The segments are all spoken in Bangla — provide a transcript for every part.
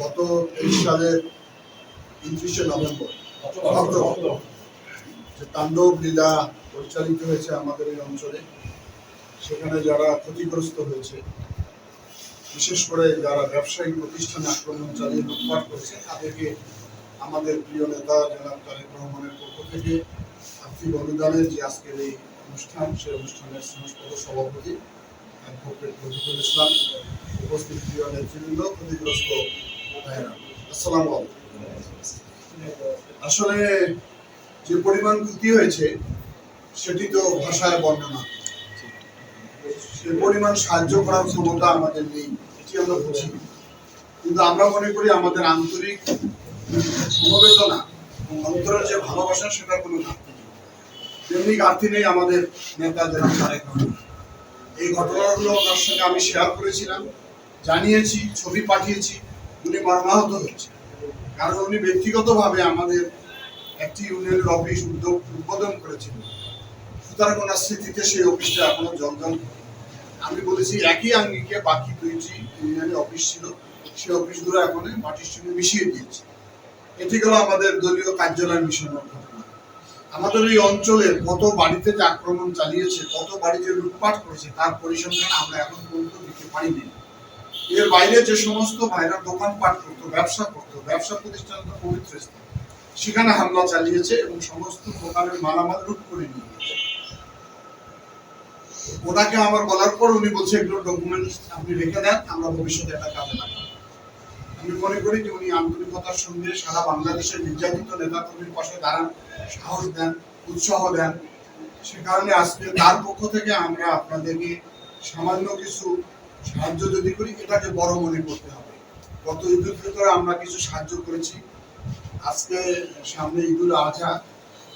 গত তেইশ সালের উনত্রিশে নভেম্বর যে তাণ্ডব লীলা পরিচালিত হয়েছে আমাদের এই অঞ্চলে সেখানে যারা ক্ষতিগ্রস্ত হয়েছে বিশেষ করে যারা ব্যবসায়িক প্রতিষ্ঠানে আক্রমণ চালিয়ে লুটপাট করেছে তাদেরকে আমাদের প্রিয় নেতা জনাব তারেক রহমানের পক্ষ থেকে আর্থিক অনুদানের যে আজকের এই অনুষ্ঠান সেই অনুষ্ঠানের সংস্কৃত সভাপতি অ্যাডভোকেট রফিকুল ইসলাম উপস্থিত প্রিয় নেতৃবৃন্দ ক্ষতিগ্রস্ত ভাইয়েরা আসসালামু আসলে যে পরিমাণ ক্ষতি হয়েছে, সেটি তো ভাষায় বর্ণনা। সে পরিমাণ সাহায্য করার ক্ষমতা আমাদের নেই, এটি আমরা বুঝি। কিন্তু আমরা মনে করি আমাদের আন্তরিক সমবেদনা অন্তরের যে ভালোবাসা, সেটার কোনো ঘাটতি নেই। তেমনি ঘাটতি নেই আমাদের নেতা তারেক এই ঘটনাগুলো ওনার সঙ্গে আমি শেয়ার করেছিলাম, জানিয়েছি, ছবি পাঠিয়েছি। উনি মর্মাহত হয়েছে। কারণ উনি ব্যক্তিগতভাবে আমাদের একটি ইউনিয়নের অফিস উদ্যোগ উদ্বোধন করেছিলেন। সুতরাং ওনার স্মৃতিতে সেই অফিসটা এখনও জলজল। আমি বলেছি, একই আঙ্গিকে বাকি দুইটি ইউনিয়নের অফিস ছিল। সেই অফিসগুলো এখন মাটির সঙ্গে মিশিয়ে দিয়েছে। এটি হলো আমাদের দলীয় কার্যালয় মিশনের ঘটনা। আমাদের এই অঞ্চলের কত বাড়িতে যে আক্রমণ চালিয়েছে, কত বাড়িতে লুটপাট করেছে, তার পরিসংখ্যান আমরা এখন পর্যন্ত দিতে পারিনি এর বাইরে যে সমস্ত ভাইরা দোকানপাট করতো, ব্যবসা করতো, ব্যবসা প্রতিষ্ঠান তো পবিত্র স্থান সেখানে হামলা চালিয়েছে এবং সমস্ত দোকানের মালামাল লুট করে নিয়ে ওনাকে আমার বলার পর উনি বলছে, এগুলো ডকুমেন্টস আপনি রেখে দেন, আমরা ভবিষ্যতে একটা কাজে লাগাবো। আমি মনে করি যে উনি আন্তরিকতার সঙ্গে সারা বাংলাদেশের নির্যাতিত নেতা কর্মীর পাশে দাঁড়ান, সাহস দেন, উৎসাহ দেন। সে কারণে আজকে তার পক্ষ থেকে আমরা আপনাদেরকে সামান্য কিছু সাহায্য যদি করি, এটাকে বড় মনে করতে হবে। গত ঈদুল ফিতরে আমরা কিছু সাহায্য করেছি। আজকে সামনে ঈদুল আজহা।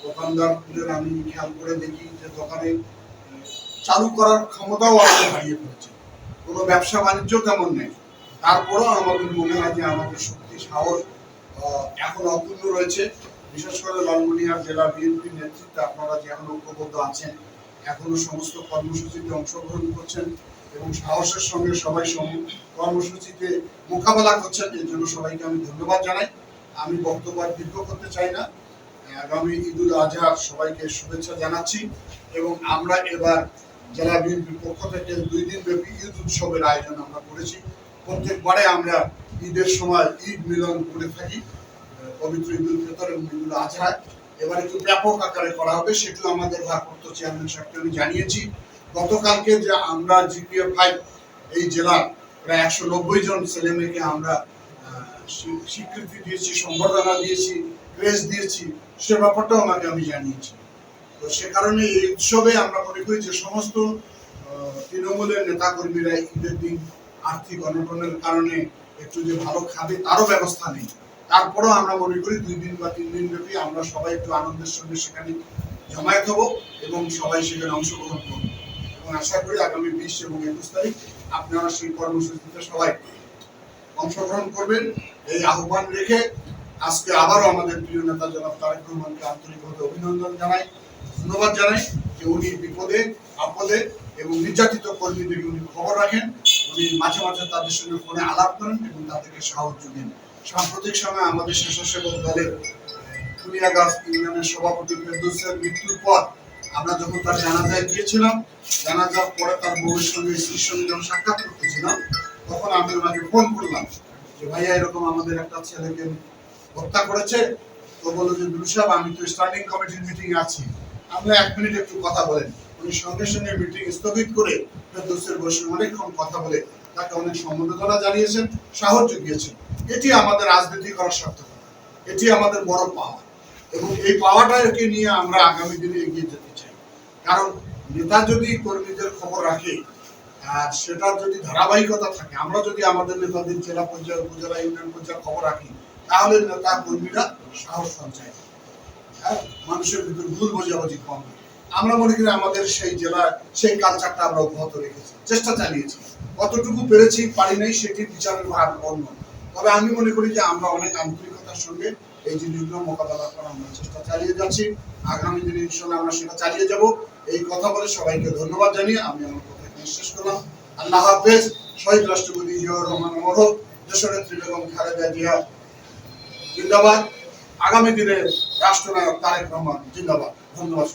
দোকানদারদের আমি খেয়াল করে দেখি যে দোকানে চালু করার ক্ষমতাও আমাদের হারিয়ে ফেলেছে। কোনো ব্যবসা বাণিজ্য তেমন নেই। তারপরেও আমাদের মনে হয় যে আমাদের শক্তি, সাহস এখন অপূর্ণ রয়েছে। বিশেষ করে লালমনিরহাট জেলা বিএনপির নেতৃত্বে আপনারা যে এখন ঐক্যবদ্ধ আছেন, এখনও সমস্ত কর্মসূচিতে অংশগ্রহণ করছেন। এবং সাহসের সঙ্গে সবাই কর্মসূচিতে মোকাবেলা করছেন, এর জন্য সবাইকে আমি ধন্যবাদ জানাই। আমি বক্তব্য দীর্ঘ করতে চাই না। আগামী ঈদুল আজহার সবাইকে শুভেচ্ছা জানাচ্ছি এবং আমরা এবার জেলা বিএনপির পক্ষ থেকে দুই দিন ব্যাপী ঈদ উৎসবের আয়োজন আমরা করেছি। প্রত্যেকবারে আমরা ঈদের সময় ঈদ মিলন করে থাকি, পবিত্র ঈদুল ফিতর এবং ঈদুল আজহায় এবার একটু ব্যাপক আকারে করা হবে, সেটিও আমাদের ভারপ্রাপ্ত চেয়ারম্যান সাহেবকে আমি জানিয়েছি। গতকালকে যে আমরা জিপিএ ফাইভ এই জেলার প্রায় একশো নব্বই জন ছেলে মেয়েকে আমরা স্বীকৃতি দিয়েছি, সম্বর্ধনা দিয়েছি প্রেস দিয়েছি, সে ব্যাপারটাও আমাকে আমি জানিয়েছি। তো সে কারণে এই উৎসবে আমরা মনে করি যে সমস্ত তৃণমূলের নেতাকর্মীরা ঈদের দিন আর্থিক অনটনের কারণে একটু যে ভালো খাবে তারও ব্যবস্থা নেই। তারপরেও আমরা মনে করি দুই দিন বা তিন দিন ব্যাপী আমরা সবাই একটু আনন্দের সঙ্গে সেখানে জমায়েত হব এবং সবাই সেখানে অংশগ্রহণ করব। এবং আশা করি আগামী বিশ এবং একুশ তারিখ আপনারা সেই কর্মসূচিতে সবাই অংশগ্রহণ করবেন। এই আহ্বান রেখে আজকে আবারও আমাদের প্রিয় নেতা জনাব তারেক রহমানকে আন্তরিকভাবে অভিনন্দন জানাই, ধন্যবাদ জানাই যে উনি বিপদে, আপদে এবং নির্যাতিত কর্মীদের উনি খবর রাখেন। উনি মাঝে মাঝে তাদের সঙ্গে ফোনে আলাপ করেন এবং তাদেরকে সাহায্য দেন। সাম্প্রতিক সময় আমাদের স্বেচ্ছাসেবক দলের কুনিয়াগাছ ইউনিয়নের সভাপতি ফেরদৌসের মৃত্যুর পর আমরা যখন তার জানাজায় গিয়েছিলাম, জানাজার পরে তার বউয়ের সঙ্গে স্ত্রীর সঙ্গে যখন সাক্ষাৎ করতেছিলাম, তখন আমি ওনাকে ফোন করলাম যে, ভাইয়া, এরকম আমাদের একটা ছেলেকে হত্যা করেছে। তো বলল যে, দুলু সাহেব, আমি তো স্ট্যান্ডিং কমিটির মিটিং আছি। আমরা এক মিনিট একটু কথা বলেন। উনি সঙ্গে সঙ্গে মিটিং স্থগিত করে ফেরদৌসের বসে অনেকক্ষণ কথা বলে তাকে অনেক সম্বোধনা জানিয়েছেন, সাহায্য দিয়েছেন। এটি আমাদের রাজনীতি করার সার্থকতা এটি আমাদের বড় পাওয়া। এবং এই পাওয়াটাকে নিয়ে আমরা আগামী দিনে এগিয়ে যেতে কারণ নেতা যদি কর্মীদের খবর রাখে, আর সেটার যদি ধারাবাহিকতা থাকে, আমরা যদি আমাদের নেতাদের জেলা পর্যায়ে, উপজেলা, ইউনিয়ন পর্যায়ে খবর রাখি, তাহলে নেতা কর্মীরা সাহস সঞ্চয়। হ্যাঁ মানুষের ভিতর ভুল বোঝাবুঝি কম। আমরা মনে করি আমাদের সেই জেলা, সেই কালচারটা আমরা অব্যাহত রেখেছি, চেষ্টা চালিয়েছি। কতটুকু পেরেছি, পারি নাই সেটি বিচারের ভার অন্য। তবে আমি মনে করি যে আমরা অনেক আন্তরিকতার সঙ্গে এই জিনিসগুলো মোকাবেলা করার আমরা চেষ্টা চালিয়ে যাচ্ছি। আগামী দিনে ইনশাল্লাহ আমরা সেটা চালিয়ে যাব। এই কথা বলে সবাইকে ধন্যবাদ জানিয়ে আমি আমার কথা শেষ করলাম। আল্লাহ হাফেজ। শহীদ রাষ্ট্রপতি জিয়াউর রহমান অমর হোক দেশনেত্রী খালেদা জিয়া, জিন্দাবাদ। আগামী দিনে রাষ্ট্রনায়ক তারেক রহমান, জিন্দাবাদ। ধন্যবাদ